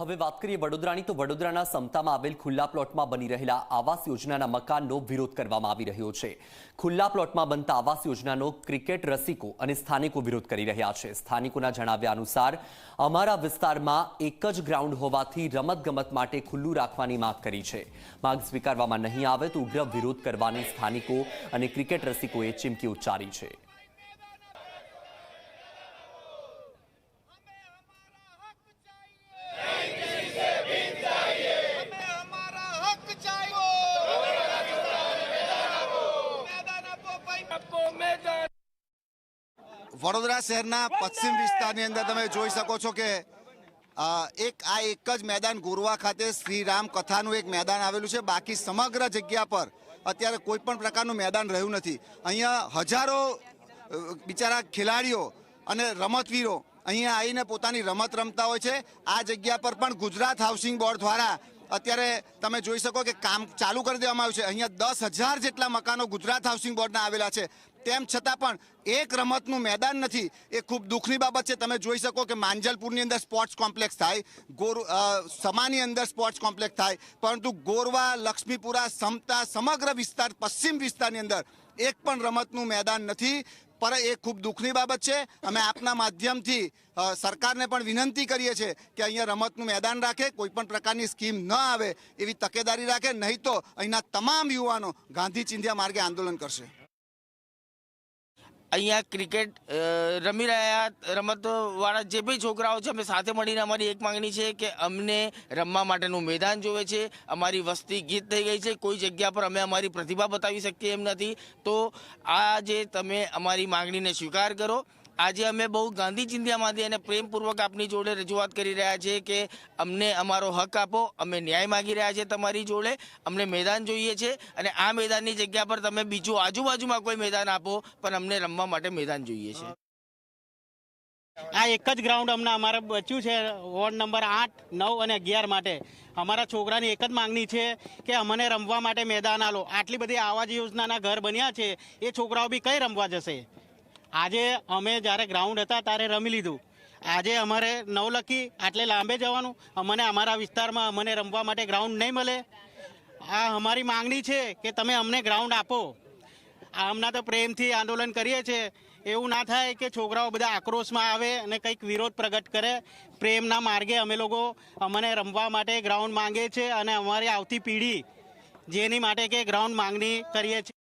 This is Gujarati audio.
હવે વાત કરીએ વડોદરાની, તો વડોદરાના સમતામાં આવેલ ખુલ્લા પ્લોટમાં બની રહેલા આવાસ યોજનાના મકાનનો વિરોધ કરવામાં આવી રહ્યો છે. ખુલ્લા પ્લોટમાં બનતા આવાસ યોજનાનો ક્રિકેટ રસિકો અને સ્થાનિકો વિરોધ કરી રહ્યા છે. સ્થાનિકોના જણાવ્યા અનુસાર, અમારા વિસ્તારમાં એક જ ગ્રાઉન્ડ હોવાથી રમતગમત માટે ખુલ્લું રાખવાની માંગ કરી છે. માંગ સ્વીકારવામાં નહીં આવે તો ઉગ્ર વિરોધ કરવાની સ્થાનિકો અને ક્રિકેટ રસિકોએ ચીમકી ઉચ્ચારી છે. વડોદરા શહેરના પશ્ચિમ વિસ્તારની અંદર તમે જોઈ શકો છો કે એક આ એક જ મેદાન ગોરવા ખાતે શ્રીરામ કથાનું એક મેદાન આવેલું છે. બાકી સમગ્ર જગ્યા પર અત્યારે કોઈ પણ પ્રકારનું મેદાન રહ્યું નથી. અહીંયા હજારો બિચારા ખેલાડીઓ અને રમતવીરો અહીંયા આવીને પોતાની રમત રમતા હોય છે. આ જગ્યા પર પણ ગુજરાત હાઉસિંગ બોર્ડ દ્વારા અત્યારે તમે જોઈ શકો કે કામ ચાલુ કરી દેવામાં આવ્યું છે. અહીંયા દસ હજાર જેટલા મકાનો ગુજરાત હાઉસિંગ બોર્ડના આવેલા છે. તેમ છતાં પણ એક રમતનું મેદાન નથી. એ ખૂબ દુઃખની બાબત છે. તમે જોઈ શકો કે માંજલપુરની અંદર સ્પોર્ટ્સ કોમ્પ્લેક્સ થાય, ગોર સમાની અંદર સ્પોર્ટ્સ કોમ્પ્લેક્સ થાય, પરંતુ ગોરવા, લક્ષ્મીપુરા, સમતા, સમગ્ર વિસ્તાર, પશ્ચિમ વિસ્તારની અંદર એક પણ રમતનું મેદાન નથી. પર એ ખૂબ દુઃખની બાબત છે. અમે આપના માધ્યમથી સરકારને પણ વિનંતી કરીએ છીએ કે અહીંયા રમતનું મેદાન રાખે, કોઈ પણ પ્રકારની સ્કીમ ન આવે એવી તકેદારી રાખે, નહીં તો અહીંના તમામ યુવાનો ગાંધી ચિંધ્યા માર્ગે આંદોલન કરશે. અહીંયા ક્રિકેટ રમી રહ્યા રમતવાળા જે બી છોકરાઓ છે, અમે સાથે મળીને અમારી એક માંગણી છે કે અમને રમવા માટેનું મેદાન જોવે છે. અમારી વસ્તી ગીત થઈ ગઈ છે. કોઈ જગ્યા પર અમે અમારી પ્રતિભા બતાવી શકીએ એમ નથી. તો આ જે તમે અમારી માંગણીને સ્વીકાર કરો આજે અમે બહુ ગાંધી ચિંધ્યામાંથી અને પ્રેમપૂર્વક આપની જોડે રજૂઆત કરી રહ્યા છે કે અમને અમારો હક આપો, અમે ન્યાય માગી રહ્યા છે તમારી જોડે, અમને મેદાન જોઈએ છે અને આ મેદાનની જગ્યા પર તમે બીજું આજુબાજુમાં કોઈ મેદાન આપો, પણ અમને રમવા માટે મેદાન જોઈએ છે. આ એક જ ગ્રાઉન્ડ અમને અમારે બચ્યું છે વોર્ડ નંબર આઠ, નવ અને અગિયાર માટે. અમારા છોકરાની એક જ માંગણી છે કે અમને રમવા માટે મેદાન આલો. આટલી બધી આવાજ યોજનાના ઘર બન્યા છે, એ છોકરાઓ બી કઈ રમવા જશે? આજે અમે જ્યારે ગ્રાઉન્ડ હતા ત્યારે રમી લીધું. આજે અમારે નવલખી આટલે લાંબે જવાનું. અમને અમારા વિસ્તારમાં અમને રમવા માટે ગ્રાઉન્ડ નહીં મળે. આ અમારી માંગણી છે કે તમે અમને ગ્રાઉન્ડ આપો. હમણાં તો પ્રેમથી આંદોલન કરીએ છીએ. એવું ના થાય કે છોકરાઓ બધા આક્રોશમાં આવે અને કંઈક વિરોધ પ્રગટ કરે. પ્રેમના માર્ગે અમે લોકો અમને રમવા માટે ગ્રાઉન્ડ માંગે છે અને અમારી આવતી પેઢી જેની માટે કે ગ્રાઉન્ડ માંગણી કરીએ છીએ.